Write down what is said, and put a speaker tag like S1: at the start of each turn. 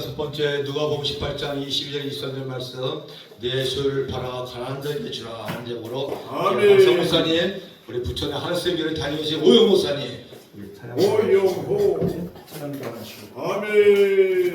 S1: 마지막 여섯 번째 누가복음 18장 21절 23절 말씀 내 소유를 팔아 가난자에게 주라 하는 제목으로 박성 목사님 우리 부천의 하늘쌤교를 다니신 오영 목사님.
S2: 오영호.
S3: 찬양도 하시고. 아멘.